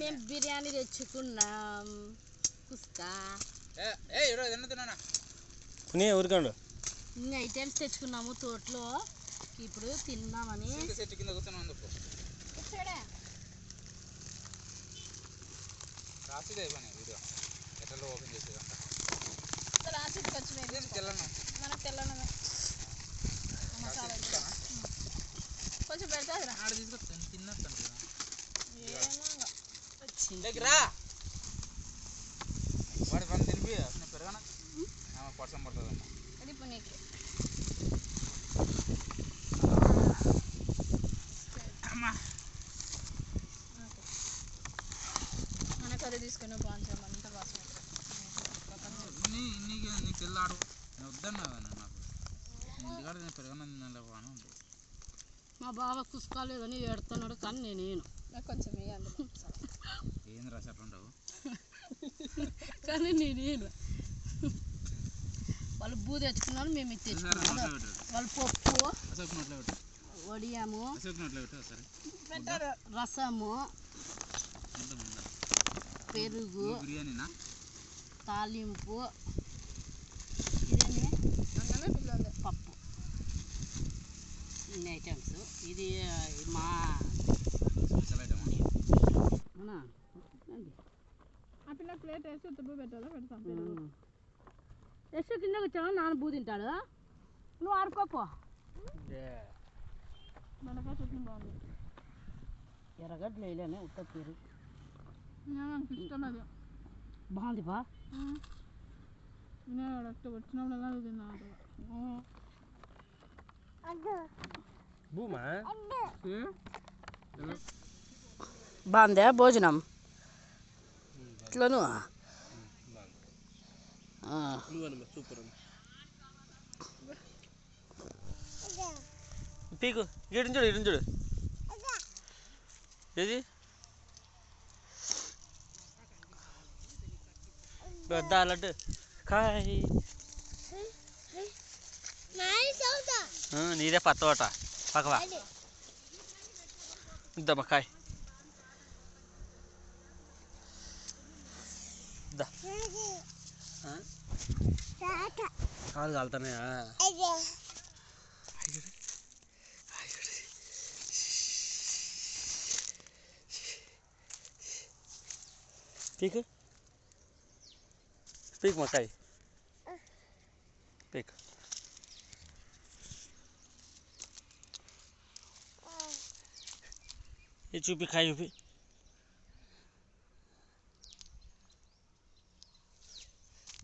మేము బిర్యానీ తెచ్చుకున్నాం. కుస్కా. ఊరికండు. ఇన్ని ఐటమ్స్ తెచ్చుకున్నాము తోటలో. ఇప్పుడు తిన్నామని. చెట్టు కింద కూర్చొని అందుకు రాసిదే పని వీడియో. ఎట్లా ఓపెన్ చేసేదంట ఇదేం తెల్లన్నం మనకు తెల్లనమే కొంచెం పెడతాదిరా. ఆడ తీసుకొస్తాను తిన్నట్టు వచ్చింది దగ్గర వాడి పని తినిపి అసలు పెరగన? ఆమె పర్సం పడుతుందమ్మా. అది ఇప్పుడు నీకు అంత వాసన నేను వద్దన్నా నాకు నేను మా బావ కుసుకోలేదని ఏడుతున్నాడు కానీ నేనేను నాకు కొంచెం అందులో ఏంది రాసి కానీ నేనేను వాళ్ళు బూ తెచ్చుకున్నారు మేము ఇది తెచ్చుకున్నాం. వాళ్ళు పప్పు వడియాము రసము పెరుగు బిర్యానీనా? తాలింపు పప్పు. ఇన్ని ఐటమ్స్. ఇది పిల్ల ప్లేట్ వేసి ఉత్తపు పెట్టాలో? పెడతాం ఉమ్. ఎస్ కింద వచ్చావా? నాన్న బూ తింటాడు? నువ్వు ఆడుకోపో బెండకాయ చట్నీ బాగుంది. ఎర్రగడ్డలు వేయలేనే ఉత్త నాకు ఇష్టం అది. బాగుంది బా వినయవాడు వస్తే వచ్చినప్పుడల్లా అది తిన్నా అంటాడు. భూమా? బాగుందా భోజనం? ఇట్లను సూపర్ పీకు ఇటు చూడు ఇటు చూడు ఏది పెద్ద లడ్డు కాయ్ ఆ, నీదే పత్తోట పక్కవా ఇద్దమ్మా కాయ్ ఆ? కాలు కాలుతున్నాయా పీక్ పీక్ మా కాయ్ పీక్ ఇది చూపి కాయ చూపి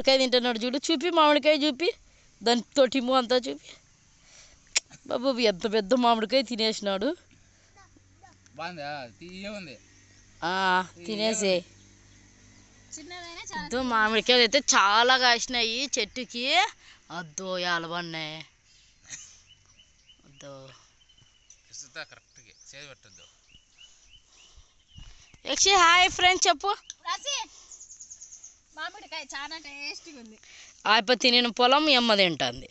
మామిడికాయ తింటున్నాడు చూడు. చూపి మామిడికాయ చూపి. దాని తోటిమో అంతా చూపి. బాబు ఎంత పెద్ద మామిడికాయ తినేసినాడు. తినేసే. అద్దు మామిడికాయలు అయితే చాలా కాసినాయి చెట్టుకి. అద్దో ఎలబన్నాయి అద్దో. కరెక్ట్గా పెట్టద్దు. యక్షి హాయ్ ఫ్రెండ్స్ చెప్పు. మామిడికాయ చాలా టేస్టీగా ఉంది. ఆయప తినిన పొలం ఎమ్మ తింటుంది.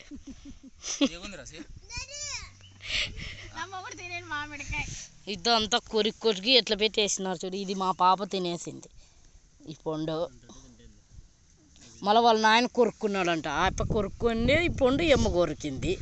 మొగుడు తినేది మామిడికాయ. ఇదంతా కొరికి కొరికి ఎట్లా పెట్టేసినారు చూడు ఇది మా పాప తినేసింది. ఈ పండు. మళ్ళీ వాళ్ళ నాయన కొరుక్కున్నాడంట. ఆ అప్ప కొరుక్కొని ఈ పండు ఎమ్మ కొరికింది.